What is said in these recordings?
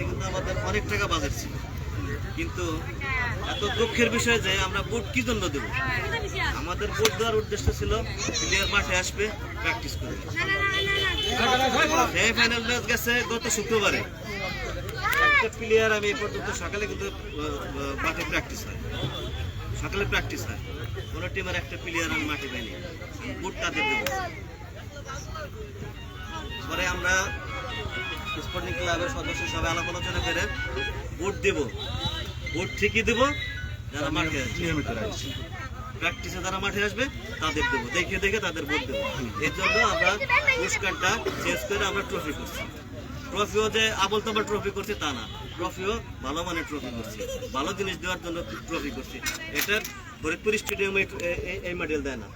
এতে কিন্তু আমাদের অনেক টাকা বাজেট ছিল। কিন্তু এত দুঃখের বিষয় যে আমরা বুট কি জন্য দেবো? আমাদের বুট দেওয়ার উদ্দেশ্য ছিল প্লেয়ার মাঠে আসবে প্র্যাকটিস করবে। সেমিফাইনাল ম্যাচ গেছে গত শুক্রবারে। একটা প্লেয়ার আমি এ পর্যন্ত সকালে কিন্তু মাঠে প্র্যাকটিস হয়। সকালে প্র্যাকটিস হয়। কোনো টিমের একটা প্লেয়ার আমি মাঠে পাইনি। বুট তাদের দেবো। পরে আমরা স্পোর্টিং ক্লাবের সদস্য সবাই আলাপ আলোচনা করে ভোট দেব। ভোট ঠিকই দেব যারা মাঠে আসবে। প্র্যাকটিসে যারা মাঠে আসবে তাদের দেবো। দেখে দেখে তাদের ভোট দেবো। এর জন্য আমরা পুরস্কারটা চেঞ্জ করে আমরা ট্রফি করছি। ট্রফিও যে আবল তোমার ট্রফি করছে তা না। ট্রফিও ভালো মানের ট্রফি করছে। ভালো জিনিস দেওয়ার জন্য ট্রফি করছি। এটা ফরিদপুর স্টেডিয়ামে এই মেডেল দেয় না।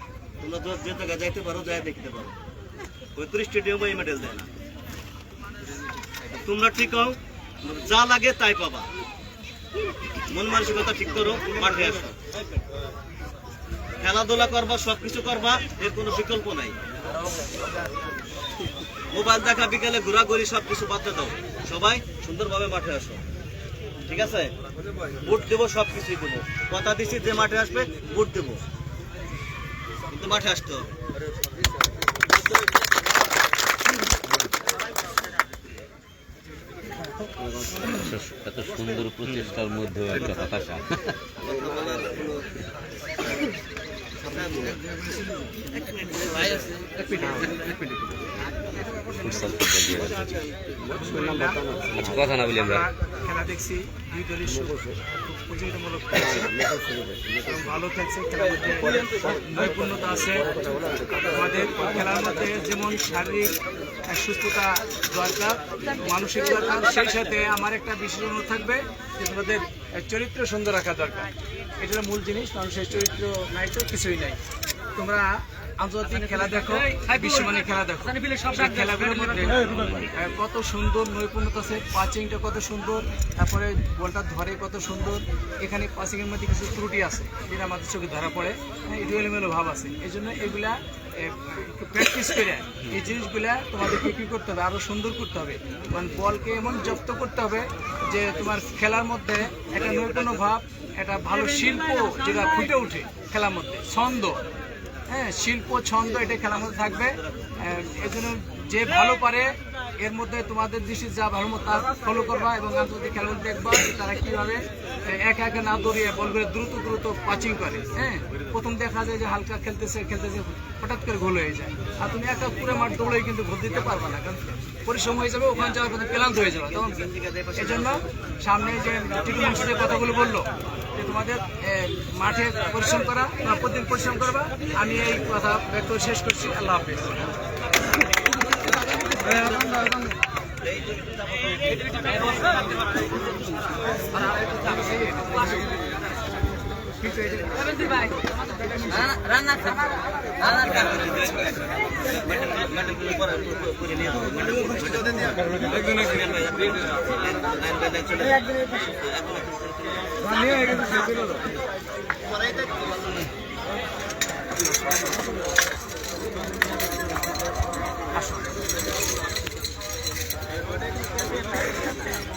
তোমরা যে- যে জায়গায় যাইতে পারো যাই দেখতে পারো। ফরিদপুর স্টেডিয়ামে এই মেডেল দেয় না। তোমরা ঠিক হও, যা লাগে তাই পাবা। মন মানসিকতা ঠিক করো, মাঠে আসো। খেলাধুলা করবা, সবকিছু করবা, এর কোনো বিকল্প নাই। মোবাইল দেখা, বিকালে ঘোরাঘুরি, সবকিছু বাদ দাও। সবাই সুন্দরভাবে মাঠে আসো। ঠিক আছে? বুট দেবো, সবকিছুই দেবো। কথা দিচ্ছি যে মাঠে আসবে বুট দেবো। কিন্তু মাঠে আসতে হবে। এত সুন্দর প্রচেষ্টার মধ্যেও একটা হতাশা। বলার কোনো আচ্ছা কথা না বলি আমরা। খেলা দেখছি, দুই প্রতিযোগিতামূলক ভালো খেলছে, খেলার নৈপুণ্যতা আছে। আমাদের খেলার মধ্যে যেমন শারীরিক সুস্থতা দরকার, মানসিক দরকার, সেই সাথে আমার একটা বিশেষ অনুরোধ থাকবে যে তোমাদের চরিত্র সুন্দর রাখা দরকার। এটা মূল জিনিস, মানুষের চরিত্র নাই তো কিছুই নাই। তোমরা আন্তর্জাতিক খেলা দেখো বিশ্বমানের খেলা দেখো। সেই খেলাগুলোর মধ্যে কত সুন্দর নৈপুণ্যতা আছে পাচিংটা কত সুন্দর তারপরে বলটা ধরে কত সুন্দর এখানে পাচিংয়ের মধ্যে কিছু ত্রুটি আছে যেটা আমাদের চোখে ধরা পড়ে। হ্যাঁ একটু এলোমেলো ভাব আছে। এই জন্য এগুলা প্র্যাকটিস করে এই জিনিসগুলা তোমাদেরকে কী করতে হবে আরও সুন্দর করতে হবে। মানে বলকে এমন জব্দ করতে হবে যে তোমার খেলার মধ্যে একটা নৈপুণ্য ভাব একটা ভালো শিল্প যেটা ফুটে ওঠে খেলার মধ্যে ছন্দ। হ্যাঁ শিল্প ছন্দ এটা খেলার মধ্যে থাকবে। এজন্য জন্য যে ভালো পারে এর মধ্যে তোমাদের দৃষ্টি যা ভালো মতো তা ফলো করবা এবং আন্তর্জাতিক খেলাগুলো দেখবা তারা কীভাবে একা একা না দৌড়িয়ে বলগুলো দ্রুত দ্রুত পাচিং করে হ্যাঁ? প্রথম দেখা যায় যে হালকা খেলতেছে খেলতেছে, হঠাৎ করে গোল হয়ে যায়। আর তুমি একা পুরো মাঠ দৌড়ে কিন্তু গোল দিতে পারবা না, কারণ পরিশ্রম হয়ে যাবে, ওখানে যাওয়ার পথে ক্লান্ত হয়ে যাবে, তখন এই জন্য সামনে যে যে কথাগুলো বলল, যে তোমাদের মাঠে পরিশ্রম করা প্রতিদিন পরিশ্রম করবা, আমি এই কথা ব্যক্ত শেষ করছি, আল্লাহ হাফিজ। আসব মেডেল চলে আমি চাই হ্যাঁ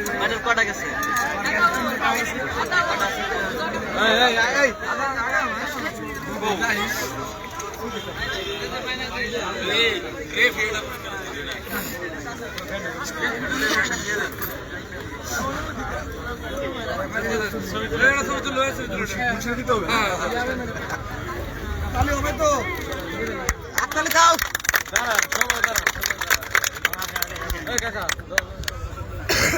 এগুলো টাকা ওইদিকে টাকা ওইদিকে টাকা ওইদিকে টাকা মানে কটা গেছে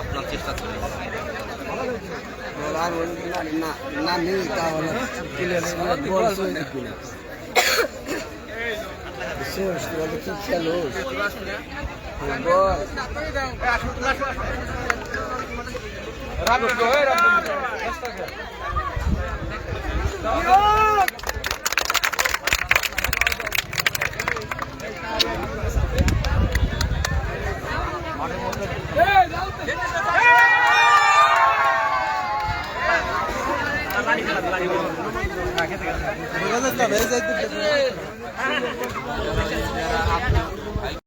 আপনার চেষ্টা করি না নেই তাহলে